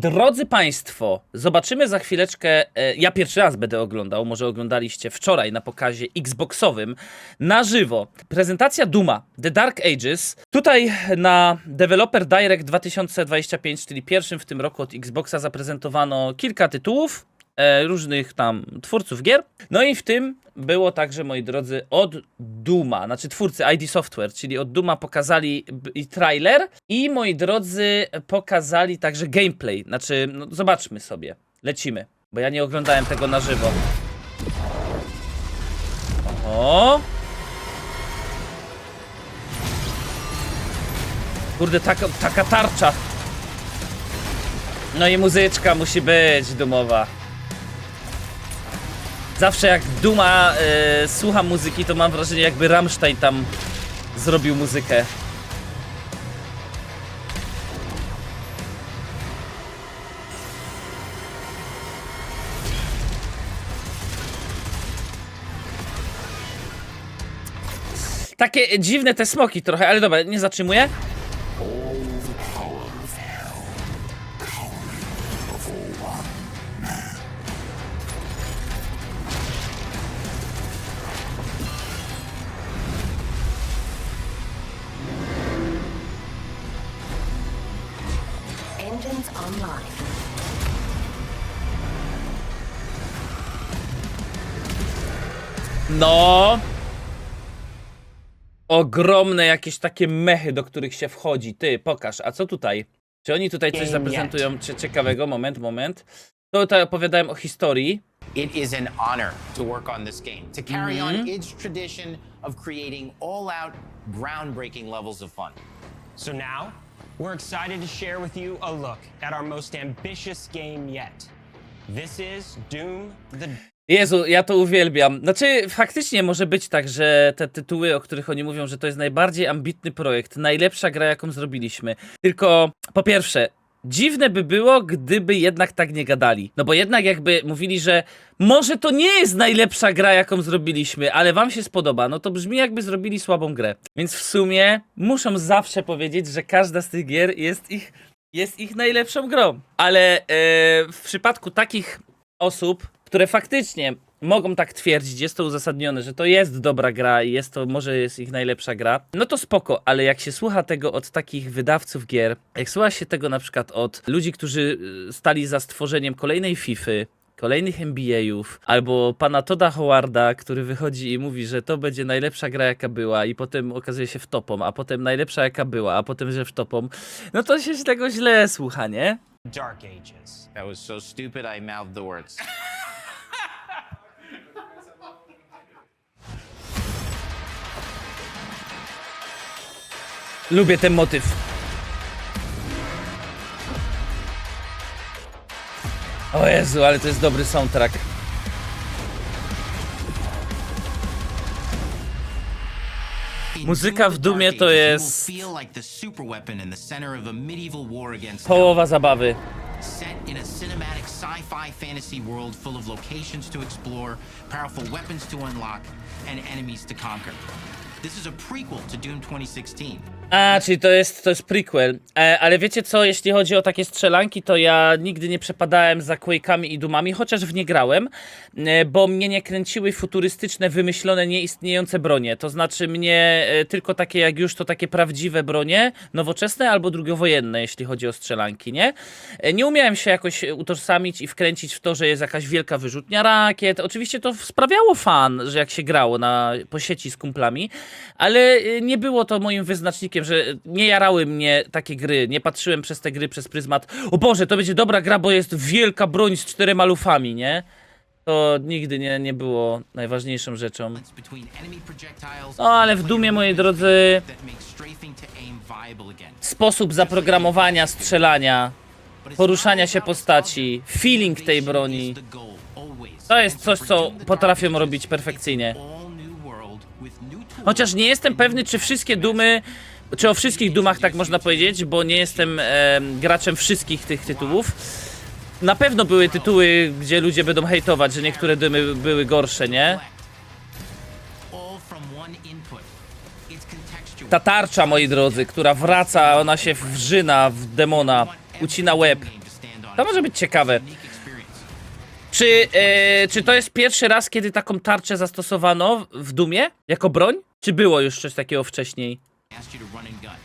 Drodzy Państwo, zobaczymy za chwileczkę. E, ja pierwszy raz będę oglądał, może oglądaliście wczoraj na pokazie Xboxowym na żywo. Prezentacja Duma The Dark Ages. Tutaj na Developer Direct 2025, czyli pierwszym w tym roku od Xboxa, zaprezentowano kilka tytułów różnych tam twórców gier. No i w tym było także, moi drodzy, od Duma, znaczy twórcy ID Software, czyli od Duma pokazali i trailer i, moi drodzy, pokazali także gameplay. Znaczy, no, zobaczmy sobie. Lecimy, bo ja nie oglądałem tego na żywo. O! Kurde, taka, taka tarcza. No i muzyczka musi być dumowa. Zawsze jak Duma e, słucham muzyki, to mam wrażenie jakby Rammstein tam zrobił muzykę. Takie dziwne te smoki trochę, ale dobra, nie zatrzymuję. Engines online. No. Ogromne jakieś takie mechy, do których się wchodzi. Ty, pokaż, a co tutaj? Czy oni tutaj coś zaprezentują cie- ciekawego? Moment, moment. To tutaj opowiadałem o historii. It is an honor to work on this game, to carry on its tradition of creating all out, groundbreaking levels of fun. So now, we're excited to share with you a look at our most ambitious game yet. This is Doom the Jezu, ja to uwielbiam. Znaczy, faktycznie może być tak, że te tytuły, o których oni mówią, że to jest najbardziej ambitny projekt, najlepsza gra, jaką zrobiliśmy. Tylko, po pierwsze, dziwne by było, gdyby jednak tak nie gadali. No bo jednak jakby mówili, że może to nie jest najlepsza gra, jaką zrobiliśmy, ale wam się spodoba, no to brzmi jakby zrobili słabą grę. Więc w sumie muszą zawsze powiedzieć, że każda z tych gier jest ich, jest ich najlepszą grą. Ale e, w przypadku takich osób, które faktycznie mogą tak twierdzić, jest to uzasadnione, że to jest dobra gra i jest to, może jest ich najlepsza gra, no to spoko, ale jak się słucha tego od takich wydawców gier, jak słucha się tego na przykład od ludzi, którzy y, stali za stworzeniem kolejnej FIFA, kolejnych NBA-ów, albo pana Toda Howarda, który wychodzi i mówi, że to będzie najlepsza gra jaka była i potem okazuje się w topą, a potem najlepsza jaka była, a potem, że w topą, no to się tego źle słucha, nie? Dark Ages. That was so stupid, I mouthed the words. Lubię ten motyw. O Jezu, ale to jest dobry soundtrack. Muzyka w Dumie to jest połowa zabawy. Set in a cinematic sci-fi fantasy world full of locations to explore, powerful weapons to unlock, and enemies to conquer. This is a prequel to Doom 2016. A, czyli to jest, to jest prequel. E, ale wiecie co, jeśli chodzi o takie strzelanki, to ja nigdy nie przepadałem za Quake'ami i Dumami, chociaż w nie grałem, e, bo mnie nie kręciły futurystyczne, wymyślone, nieistniejące bronie. To znaczy mnie e, tylko takie jak już to takie prawdziwe bronie, nowoczesne albo drugowojenne, jeśli chodzi o strzelanki, nie? E, nie umiałem się jakoś utożsamić i wkręcić w to, że jest jakaś wielka wyrzutnia rakiet. Oczywiście to sprawiało fan, że jak się grało na, po sieci z kumplami, ale e, nie było to moim wyznacznikiem, że nie jarały mnie takie gry. Nie patrzyłem przez te gry przez pryzmat. O Boże, to będzie dobra gra, bo jest wielka broń z czterema lufami, nie? To nigdy nie, nie było najważniejszą rzeczą. No ale w Dumie, moi drodzy, sposób zaprogramowania strzelania, poruszania się postaci, feeling tej broni, to jest coś, co potrafią robić perfekcyjnie. Chociaż nie jestem pewny, czy wszystkie dumy, czy o wszystkich dumach tak można powiedzieć, bo nie jestem em, graczem wszystkich tych tytułów. Na pewno były tytuły, gdzie ludzie będą hejtować, że niektóre dumy były gorsze, nie? Ta tarcza, moi drodzy, która wraca, ona się wrzyna w demona, ucina łeb. To może być ciekawe. Czy, e, czy to jest pierwszy raz, kiedy taką tarczę zastosowano w Dumie jako broń? Czy było już coś takiego wcześniej? asked you to run and gun.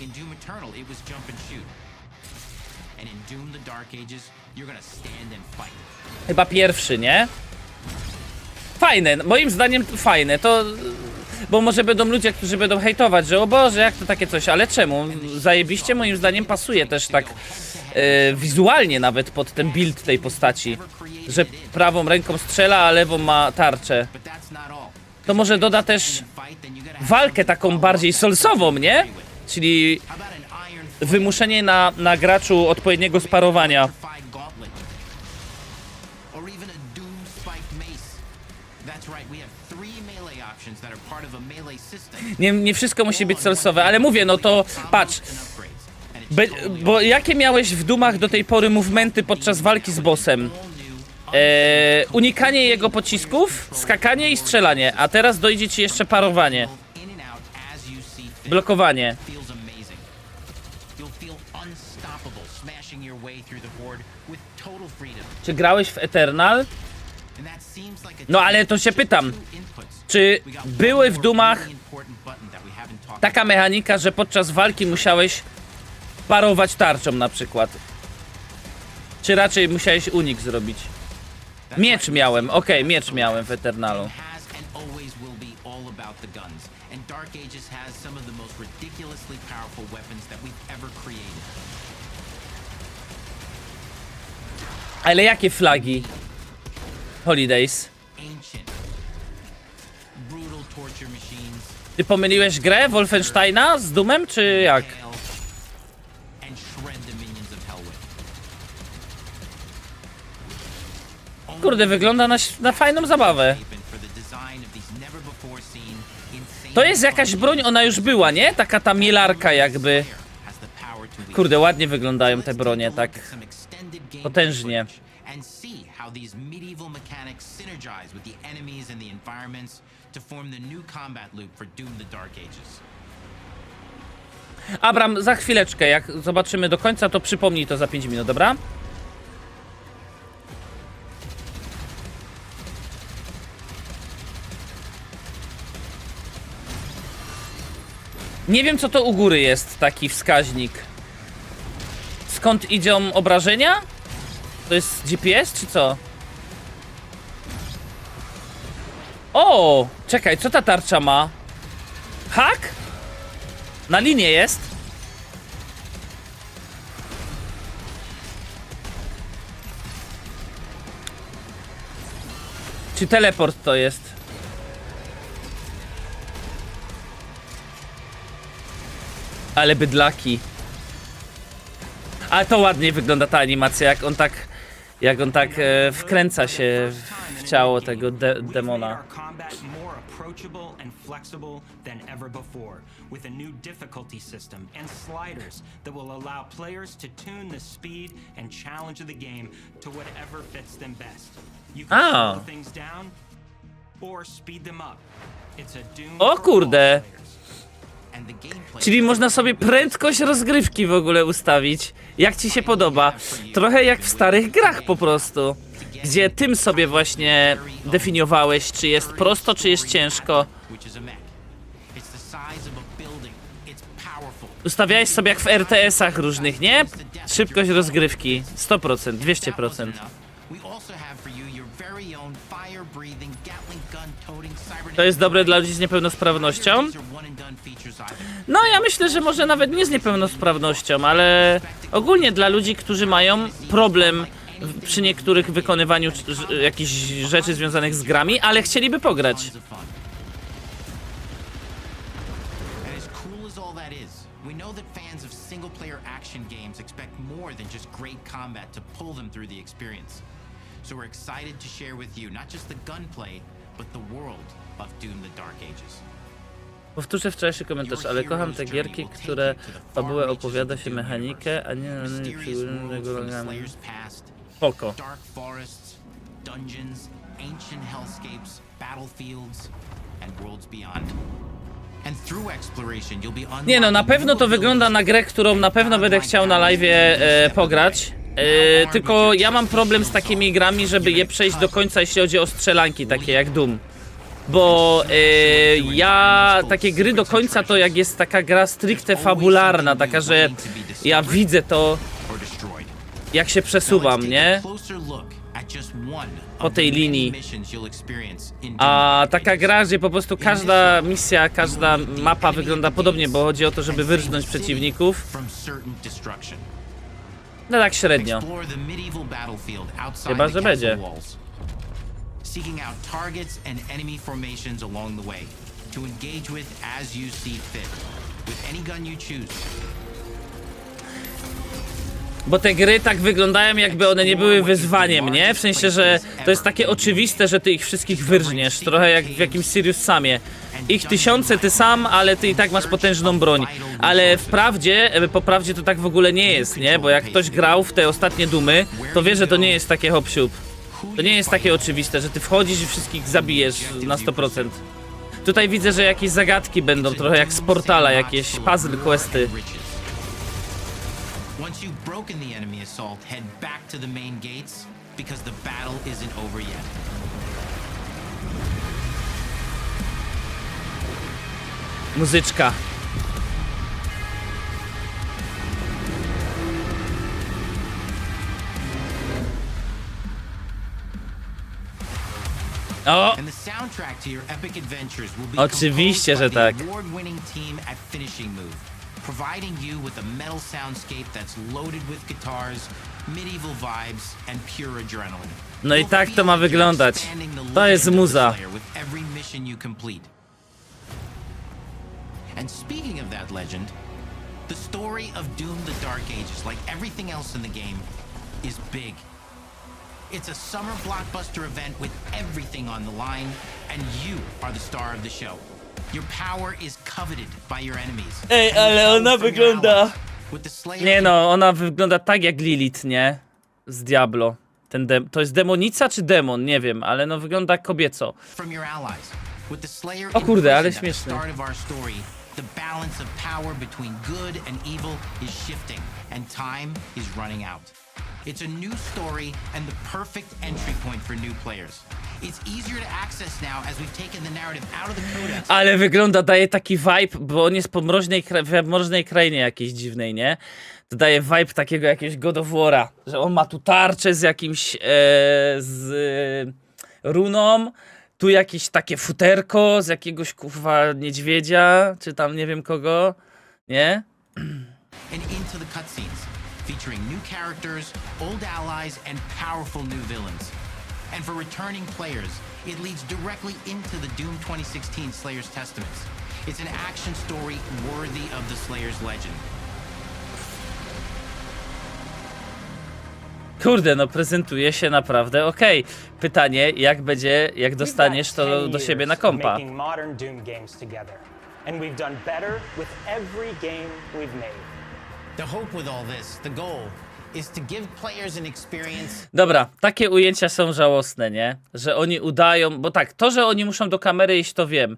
In Doom Eternal, it was jump and shoot. And in Doom the Dark Ages, you're gonna stand and fight. Chyba pierwszy, nie? Fajne, moim zdaniem fajne, to... Bo może będą ludzie, którzy będą hejtować, że o Boże, jak to takie coś, ale czemu? Zajebiście moim zdaniem pasuje też tak e, wizualnie nawet pod ten build tej postaci. Że prawą ręką strzela, a lewą ma tarczę. But that's not all. To może doda też walkę taką bardziej solsową, nie? Czyli wymuszenie na, na graczu odpowiedniego sparowania. Nie, nie wszystko musi być solsowe, ale mówię, no to patrz. Be, bo jakie miałeś w dumach do tej pory movementy podczas walki z bossem? E, unikanie jego pocisków, skakanie i strzelanie, a teraz dojdzie ci jeszcze parowanie, blokowanie. Czy grałeś w Eternal? No ale to się pytam, czy były w dumach taka mechanika, że podczas walki musiałeś parować tarczą na przykład? Czy raczej musiałeś unik zrobić? Miecz miałem, okej, miecz miałem w Eternalu. has and always will be all about the guns. And Dark Ages has some of the most ridiculously powerful weapons that we've ever created. Ale jakie flagi? Holidays. Ancient, brutal torture machines, Ty pomyliłeś grę Wolfensteina z Dumem, czy jak? hail, Kurde, wygląda na, na fajną zabawę. To jest jakaś broń, ona już była, nie? Taka ta mielarka jakby. Kurde, ładnie wyglądają te bronie, tak potężnie. Abram, za chwileczkę, jak zobaczymy do końca, to przypomnij to za 5 minut, dobra? Nie wiem, co to u góry jest, taki wskaźnik. Skąd idą obrażenia? To jest GPS, czy co? O! Czekaj, co ta tarcza ma? Hak? Na linie jest? Czy teleport to jest? Ale bydlaki. Ale to ładnie wygląda ta animacja, jak on tak, jak on tak e, wkręca się w ciało tego de demona. a O kurde. Czyli można sobie prędkość rozgrywki w ogóle ustawić. Jak ci się podoba? Trochę jak w starych grach po prostu. Gdzie tym sobie właśnie definiowałeś, czy jest prosto, czy jest ciężko. Ustawiałeś sobie jak w RTS-ach różnych, nie? Szybkość rozgrywki 100%, 200%. To jest dobre dla ludzi z niepełnosprawnością? No ja myślę, że może nawet nie z niepełnosprawnością, ale ogólnie dla ludzi, którzy mają problem przy niektórych wykonywaniu jakichś rzeczy związanych z grami, ale chcieliby pograć. So we're excited to share with you not just the gunplay, but the world Powtórzę wczorajszy komentarz, ale kocham te gierki, które fabułę opowiada się mechanikę, a nie na nie Mysterious przyjmują worlds of the regularami. Slayer's past, Spoko. dark forests, dungeons, ancient hellscapes, battlefields, and worlds beyond. And through exploration, you'll be Nie no, na pewno to wygląda na grę, którą na pewno będę chciał na live e, pograć. E, tylko ja mam problem z takimi grami, żeby je przejść do końca, jeśli chodzi o strzelanki, takie jak Doom. Bo e, ja takie gry do końca to jak jest taka gra stricte fabularna, taka, że ja widzę to, jak się przesuwam, nie? Po tej linii. A taka gra, gdzie po prostu każda misja, każda mapa wygląda podobnie, bo chodzi o to, żeby wyrżnąć przeciwników. No tak średnio. Chyba, że będzie. Seeking out targets and enemy formations along the way to engage with as you see fit with any gun you choose. Bo te gry tak wyglądają, jakby one nie były wyzwaniem, nie? W sensie, że to jest takie oczywiste, że ty ich wszystkich wyrżniesz. Trochę jak w jakimś Sirius Samie. Ich tysiące ty sam, ale ty i tak masz potężną broń. Ale wprawdzie, e, po prawdzie to tak w ogóle nie jest, nie? Bo jak ktoś grał w te ostatnie dumy, to wie, że to nie jest takie hop siup. To nie jest takie oczywiste, że ty wchodzisz i wszystkich zabijesz na 100%. Tutaj widzę, że jakieś zagadki będą, trochę jak z portala, jakieś puzzle questy. Once you've broken the enemy assault, head back to the main gates because the battle isn't over yet. Muzyczka. O! And the soundtrack to your epic adventures will be Oczywiście, że tak. award-winning team at Finishing Move, providing you with a metal soundscape that's loaded with guitars, medieval vibes, and pure adrenaline. No i tak to ma wyglądać. To jest legend of the muza. Slayer with every mission you complete. And speaking of that legend, the story of Doom the Dark Ages, like everything else in the game, is big. It's a summer blockbuster event with everything on the line, and you are the star of the show. Your power is coveted by your enemies. Ej, ale ona wygląda- With the Slayer Nie no, ona wygląda tak jak Lilith, nie? Z Diablo. Ten dem- to jest demonica czy demon? Nie wiem, ale no wygląda kobieco. from your allies. With the Slayer O kurde, ale śmieszne. of our story, the balance of power between good and evil is shifting, and time is running out. It's a new story and the perfect entry point for new players. It's easier to access now as we've taken the narrative out of the codex. Ale wygląda, daje taki vibe, bo on jest po mroźnej, w mroźnej krainie jakiejś dziwnej, nie? To daje vibe takiego jakiegoś God of War'a, że on ma tu tarczę z jakimś, e, z e, runą, tu jakieś takie futerko z jakiegoś, kurwa, niedźwiedzia, czy tam nie wiem kogo, nie? and into the cutscenes, featuring new characters, old allies, and powerful new villains. And for returning players, it leads directly into the Doom 2016 Slayer's Testaments. It's an action story worthy of the Slayer's legend. Kurde, no prezentuje się naprawdę okej. Pytanie, jak będzie, jak dostaniesz to 10 do siebie na kompa. Modern Doom games together. And we've done better with every game we've made. Dobra, takie ujęcia są żałosne, nie? Że oni udają, bo tak, to, że oni muszą do kamery iść, to wiem,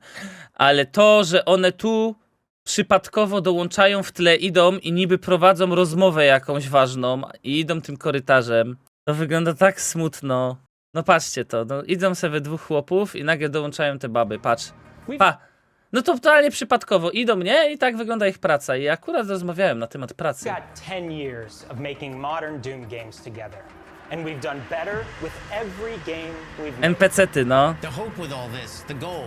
ale to, że one tu przypadkowo dołączają w tle, idą i niby prowadzą rozmowę jakąś ważną i idą tym korytarzem, to wygląda tak smutno. No patrzcie to, no idą sobie dwóch chłopów i nagle dołączają te baby, patrz. Pa! No to totalnie przypadkowo idą, nie? I tak wygląda ich praca. I akurat rozmawiałem na temat pracy. We've got 10 years of making modern Doom games together. And we've done better with every game we've made. NPC-ty, no. The hope with all this, the goal,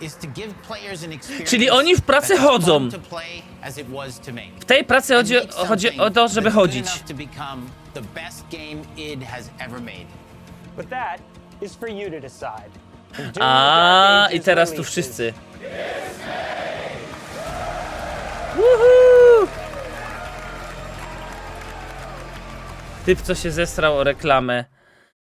is to give players an experience Czyli oni w pracy that's chodzą. fun to play as it was to make. W tej pracy chodzi, And make chodzi o something to, żeby that's good chodzić. enough to become the best game id has ever made. But that is for you to decide. When Doom the A i teraz tu releases, wszyscy. Typ, co się zestrał o reklamę.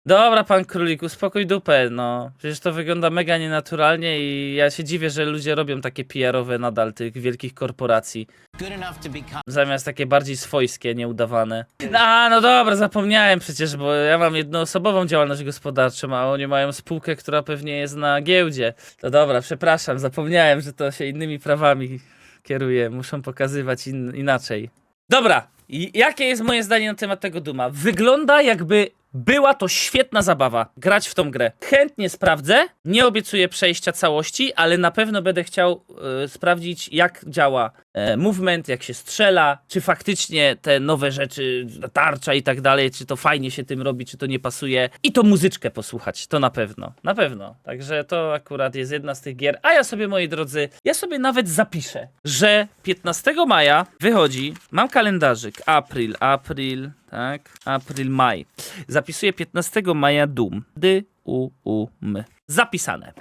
Dobra, pan królik, uspokój dupę, no. Przecież to wygląda mega nienaturalnie i ja się dziwię, że ludzie robią takie PR-owe nadal tych wielkich korporacji. Zamiast takie bardziej swojskie, nieudawane. A, no dobra, zapomniałem przecież, bo ja mam jednoosobową działalność gospodarczą, a oni mają spółkę, która pewnie jest na giełdzie. To dobra, przepraszam, zapomniałem, że to się innymi prawami kieruje. Muszą pokazywać in inaczej. Dobra, I jakie jest moje zdanie na temat tego Duma? Wygląda jakby była to świetna zabawa grać w tą grę. Chętnie sprawdzę, nie obiecuję przejścia całości, ale na pewno będę chciał e, sprawdzić, jak działa movement, jak się strzela, czy faktycznie te nowe rzeczy, tarcza i tak dalej, czy to fajnie się tym robi, czy to nie pasuje. I to muzyczkę posłuchać, to na pewno, na pewno. Także to akurat jest jedna z tych gier. A ja sobie, moi drodzy, ja sobie nawet zapiszę, że 15 maja wychodzi, mam kalendarzyk, april, april, tak, april, maj. Zapisuję 15 maja Doom. D, U, U, M. Zapisane.